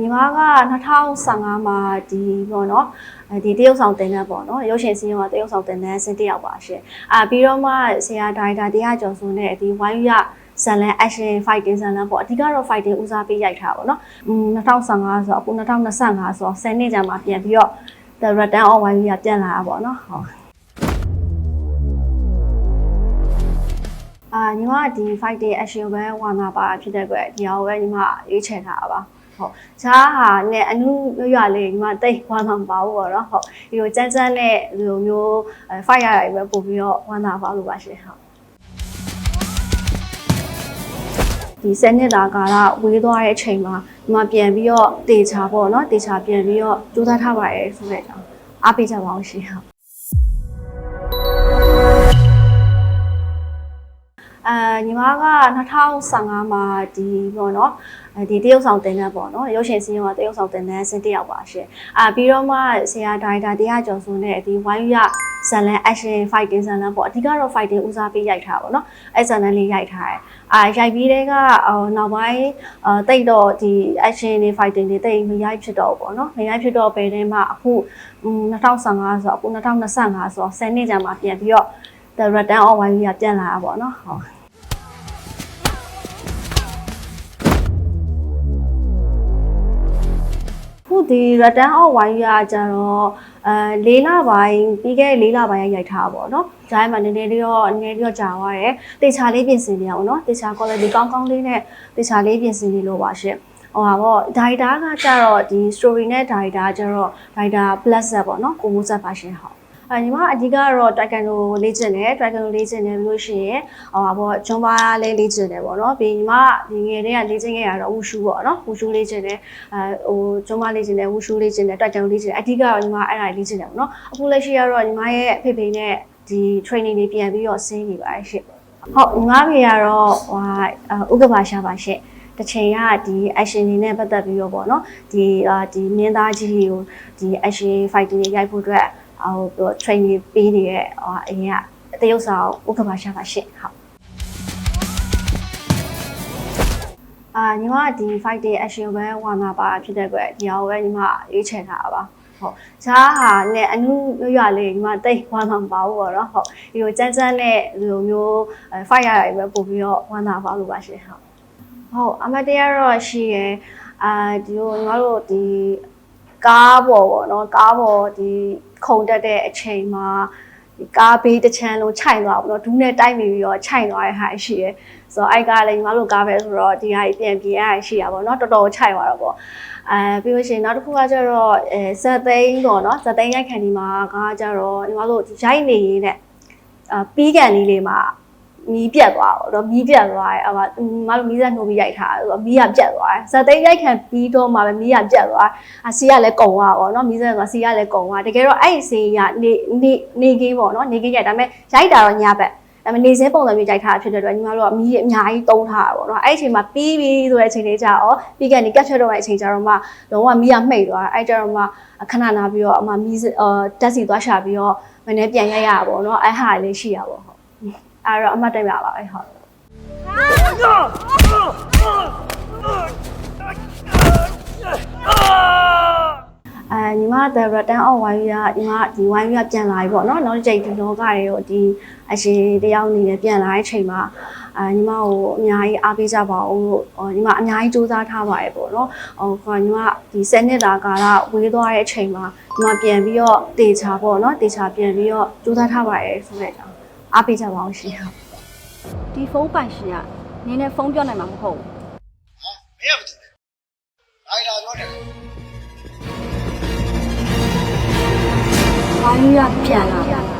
ညီမက2015မှာဒီပေါ့နော်အဲဒီတရုတ်ဆောင်တင်တဲ့ပေါ့နော်ရုပ်ရှင်စီးရုံးကတရုတ်ဆောင်တင်တဲ့စင်တစ်ယောက်ပါရှင်အာပြီးတော့မှဆရာဒါရိုက်တာတရားကျော်စုနဲ့ဒီဝိုင်းရဇန်လန် action fighting ဇန်လန်ပေါ့အဓိကတော့ fighting ဦးစားပေးရိုက်ထားပါတော့။อืม2015ဆိုတော့အခု2025ဆိုတော့10နှစ်ကြာမှပြန်ပြီးတော့ the return of wine ကပြန်လာတာပေါ့နော်။ဟုတ်အာညီမကဒီ fighting action ပဲဝါနာပါဖြစ်တဲ့ကွယ်ဒီဟာကိုပဲညီမရွေးချယ်ထားတာပါ ဟုတ်ဈာဟာနဲ့အနုရွရွလေးညီမတိတ်ဝါနာမပါဘူးပေါ့နော်ဟုတ်ဒီလိုကြမ်းကြမ်းနဲ့ဒီလိုမျိုး fight ရတာပဲပို့ပြီးတော့ဝါနာပါလို့ပါရှင်ဟုတ်ဒီစနစ်တာကာလဝေးသွားတဲ့အချိန်မှာညီမပြန်ပြီးတော့တေချာပေါ့နော်တေချာပြန်ပြီးတော့ကြိုးစားထားပါရဲဆိုတဲ့အကြောင်းအားပေးကြပါအောင်ရှင်ဟုတ် အာညီမက2015မှာဒီပေါ့နော်အဲဒီတရုတ်ဆောင်တင်တဲ့ပေါ့နော်ရုပ်ရှင်စီးရုံးကတရုတ်ဆောင်တင်တဲ့စင်တစ်ယောက်ပါရှင်အာပြီးတော့မှဆရာဒါရိုက်တာတရားကျော်စုနဲ့ဒီဝိုင်းရဇန်လန် action fighting ဇန်လန်ပေါ့အဓိကတော့ fighting ဦးစားပေးရိုက်ထားပါတော့အဲဇန်လန်လေးရိုက်ထားတယ်အာရိုက်ပြီးတဲ့ကအော်နောက်ပိုင်းအာတိတ်တော့ဒီ action တွေ fighting တွေတိတ်မရိုက်ဖြစ်တော့ဘူးပေါ့နော်မရိုက်ဖြစ်တော့ဘယ်တည်းမှအခု2015ဆိုတော့အခု2025ဆိုတော့10နှစ်ကြာမှပြန်ပြီးတော့ the return of wine ကပြန်လာတာပေါ့နော်ဟုတ်ခုဒီ return of wine ရကြတော့အဲ၄လပိုင်းပြီးခဲ့တဲ့၄လပိုင်းရရိုက်ထားတာပေါ့နော်။ဂျိုင်းမှာနည်းနည်းလေးတော့နည်းနည်းလေးတော့ကြာသွားတယ်။တေချာလေးပြင်ဆင်နေရအောင်နော်။တေချာ quality ကောင်းကောင်းလေးနဲ့တေချာလေးပြင်ဆင်နေလို့ပါရှင့်။ဟိုပါပေါ့ဒါရိုက်တာကကြတော့ဒီ story နဲ့ဒါရိုက်တာကျတော့ဒါရိုက်တာ plus ဆက်ပေါ့နော်။ကိုမိုးဆက်ပါရှင့်ဟုတ်။ အဲညီမအဓိကတော့ Taekwondo လေ့ကျင့်တယ် Taekwondo လေ့ကျင့်တယ်လို့ရှိရင်ဟောပါပေါ့ဂျွန်ဘာလေးလေ့ကျင့်တယ်ပေါ့နော်ပြီးညီမဒီငယ်တည်းကလေ့ကျင့်ခဲ့ရတော့ဝူရှူပေါ့နော်ဝူရှူလေ့ကျင့်တယ်အဲဟိုဂျွန်ဘာလေ့ကျင့်တယ်ဝူရှူလေ့ကျင့်တယ် Taekwondo လေ့ကျင့်တယ်အဓိကတော့ညီမအဲ့ဒါလေ့ကျင့်တယ်ပေါ့နော်အခုလက်ရှိကတော့ညီမရဲ့အဖေဖေနဲ့ဒီ training တွေပြန်ပြီးတော့ဆင်းနေပါတယ်ရှင့်ဟုတ်ညီမဖေကတော့ဟိုဥက္ကပါရှာပါရှင့်တစ်ချိန်ကဒီ action တွေနဲ့ပတ်သက်ပြီးတော့ပေါ့နော်ဒီအာဒီမင်းသားကြီးကိုဒီ action fighting တွေရိုက်ဖို့အတွက် ဟိုသူ training ပေးနေတဲ့ဟိုအရင်ကတရုတ်ဆောင်ဥက္ကပါရှာပါရှင့်ဟုတ်အာညီမကဒီ fighting action ပဲဝါနာပါဖြစ်တဲ့ကွယ်ဒီဟာကိုပဲညီမရွေးချယ်ထားတာပါဟုတ်ဈာဟာနဲ့အနုရွရွလေးညီမတိတ်ဝါနာမပါဘူးပေါ့နော်ဟုတ်ဒီလိုကြမ်းကြမ်းနဲ့ဒီလိုမျိုး fight ရတာပဲပို့ပြီးတော့ဝါနာပါလို့ပါရှင်ဟုတ်ဟုတ်အမတ်တရားတော့ရှိရယ်အာဒီလိုညီမတို့ဒီကားပေါ်ပေါ့နော်ကားပေါ်ဒီ ခုံတက်တဲ့အချိန်မှာဒီကားဘေးတစ်ချမ်းလုံးခြိုက်သွားပါတော့ဒူးနဲ့တိုက်မိပြီးတော့ခြိုက်သွားတဲ့ဟာရှိရယ်ဆိုတော့အဲ့ကားလည်းညီမတို့ကားပဲဆိုတော့ဒီဟာကြီးပြန်ပြင်ရတာရှိရပါတော့เนาะတော်တော်ခြိုက်သွားတော့ပေါ့အဲပြီးလို့ရှိရင်နောက်တစ်ခုကကျတော့အဲဇက်သိန်းပေါ့နော်ဇက်သိန်းရိုက်ခံဒီမှာကကျတော့ညီမတို့ရိုက်နေရင်းနဲ့အာပြီးကန်လေးလေးမှာ မီးပြတ်သွားတော့တော့မီးပြတ်သွားတယ်အမမတို့မီးစက်နှိုးပြီးရိုက်ထားတယ်ဆိုတော့မီးကပြတ်သွားတယ်ဇက်သိန်းရိုက်ခံပြီးတော့မှပဲမီးကပြတ်သွားအစီကလည်းကုံသွားပါတော့မီးစက်ကစီကလည်းကုံသွားတကယ်တော့အဲ့ဒီစီကနေနေနေကင်းပေါ့နော်နေကင်းရိုက်ဒါပေမဲ့ရိုက်တာတော့ညဘက်ဒါပေမဲ့နေစဲပုံစံမျိုးကြိုက်ထားတာဖြစ်တဲ့အတွက်ညီမတို့ကမီးအများကြီးတုံးထားတာပေါ့နော်အဲ့ဒီအချိန်မှာပြီးပြီဆိုတဲ့အချိန်လေးကြာတော့ပြီးကန်နေကတ်ချက်တော့တဲ့အချိန်ကြာတော့မှလုံးဝမီးကမှိတ်သွားအဲ့ကြတော့မှခဏနာပြီးတော့အမမီးအာတက်စီသွားရှာပြီးတော့မနေ့ပြန်ရိုက်ရတာပေါ့နော်အဲ့ဟာလေးရှိရပါပေါ့ဟုတ် အဲ့တော့အမှတ်တရပါပဲဟုတ်အဲညီမ the return of wine ကညီမဒီ wine ကပြန်လာပြီပေါ့နော်နောက်တစ်ချိန်ဒီလောကတွေကိုဒီအရှင်တယောက်အနေနဲ့ပြန်လာတဲ့အချိန်မှာအာညီမကိုအများကြီးအားပေးကြပါဦးလို့ဟောညီမအများကြီးစူးစမ်းထားပါတယ်ပေါ့နော်ဟောခေါ်ညီမဒီ10နှစ်တာကာလဝေးသွားတဲ့အချိန်မှာညီမပြန်ပြီးတော့တေချာပေါ့နော်တေချာပြန်ပြီးတော့စူးစမ်းထားပါတယ်ဆိုတဲ့အကြောင်း အားပေးကြပါအောင်ရှင်ဟုတ်ဒီဖုန်းပိုင်ရှင်ကနင်းနဲ့ဖုန်းပြောနိုင်မှာမဟုတ်ဘူးဟမ်မင်းကဘာလုပ်လဲအိုင်လာပြောတယ်။ဘာကြီးကပြန်လာတာ